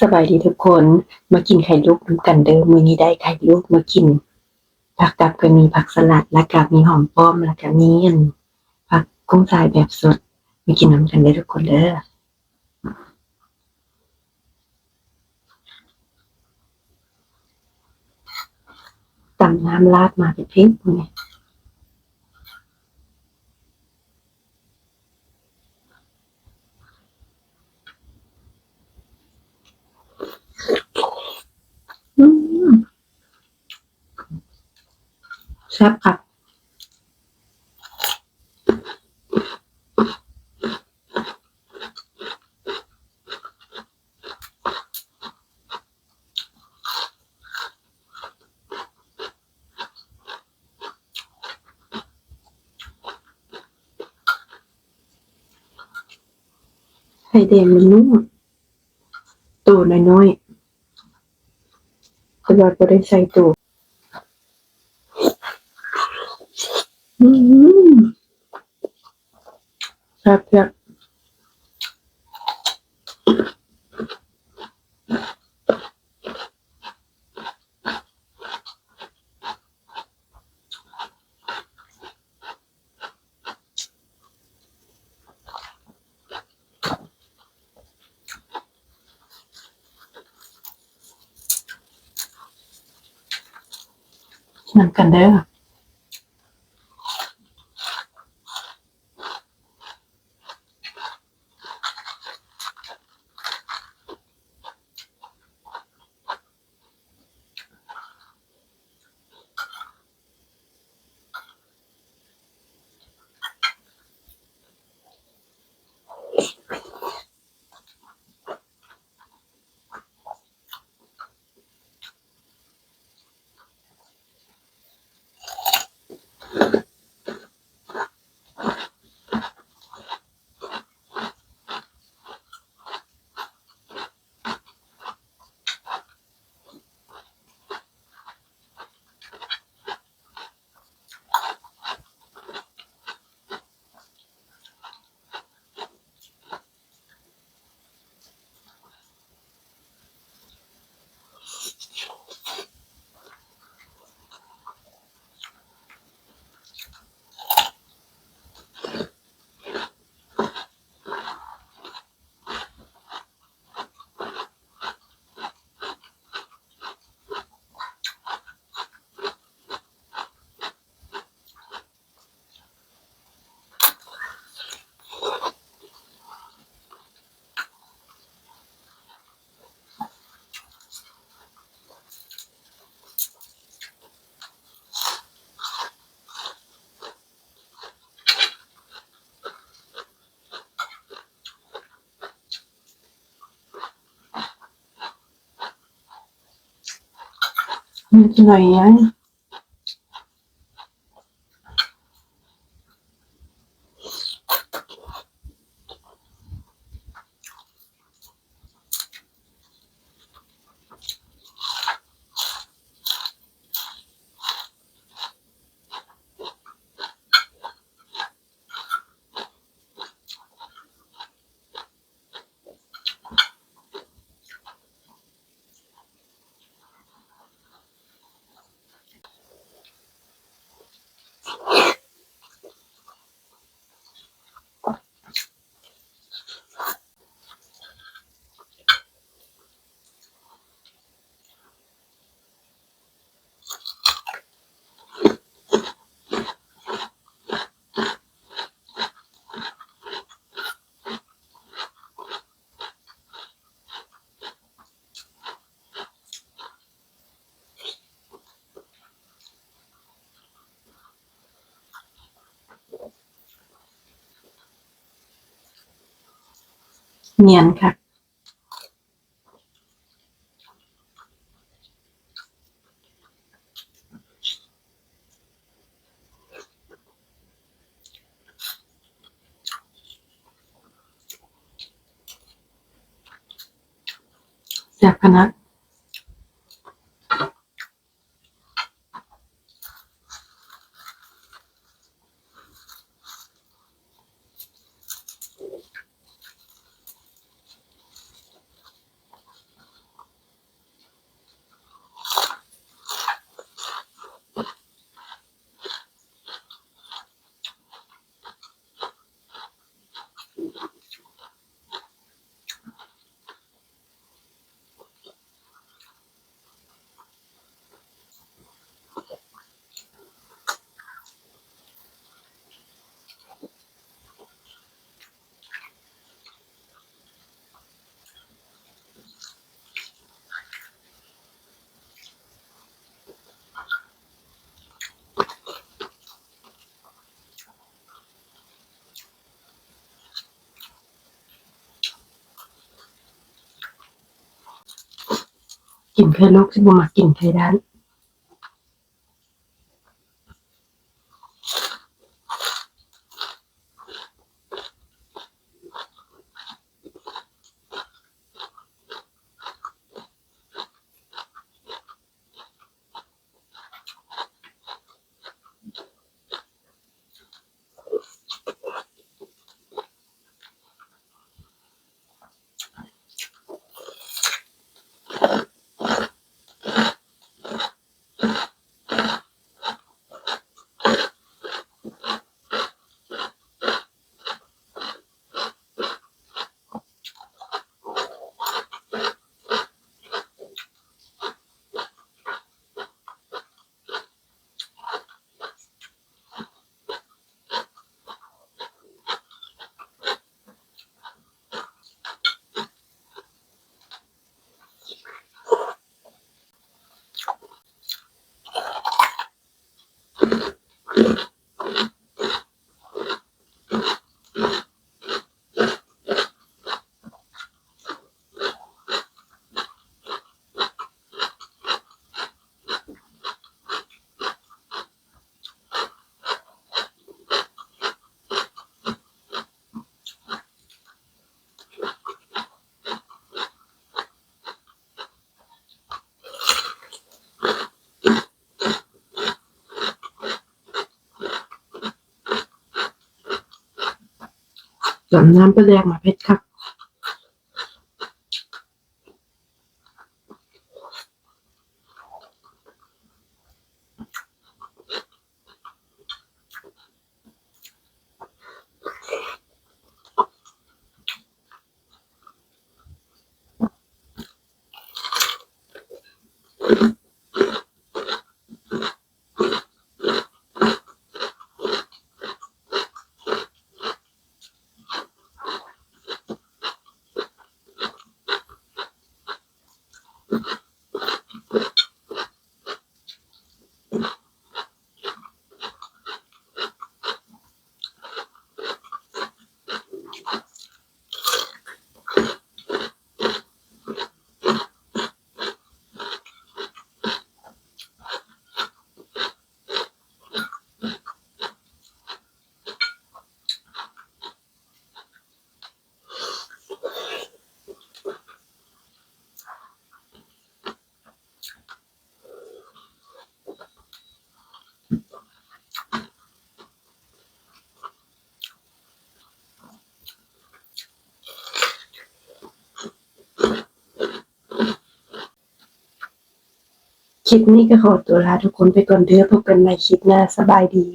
สบายดีทุกคนมากินไข่ลูกน้ำกันเด้อมื้อนี้ได้ไข่ลูกมากิน ผักกับก็มีผักสลัดแล้วก็มีหอมป้อมแล้วก็มีอันผักกุ้งสายแบบสดมากินน้ำกันเด้ทุกคนเด้อตำน้ำราดมาเป็นพริกพวกนี้ม แซ่บครับไข่แดงมันนุ่มตัวน้อยๆคือว่าบ่ได้ใส่ตัว อืมแซ่บแซ่บน เนียนค่ะแซ่บขนาด กินไข่ลูกที่บ่มากินไข่ด้าน you ส่วนน้ำปรแดงมาเพชรครับ คลิปนี้ก็ขอตัวลาทุกคนไปก่อนเด้อพบกันใหม่คลิปหน้าสบายดี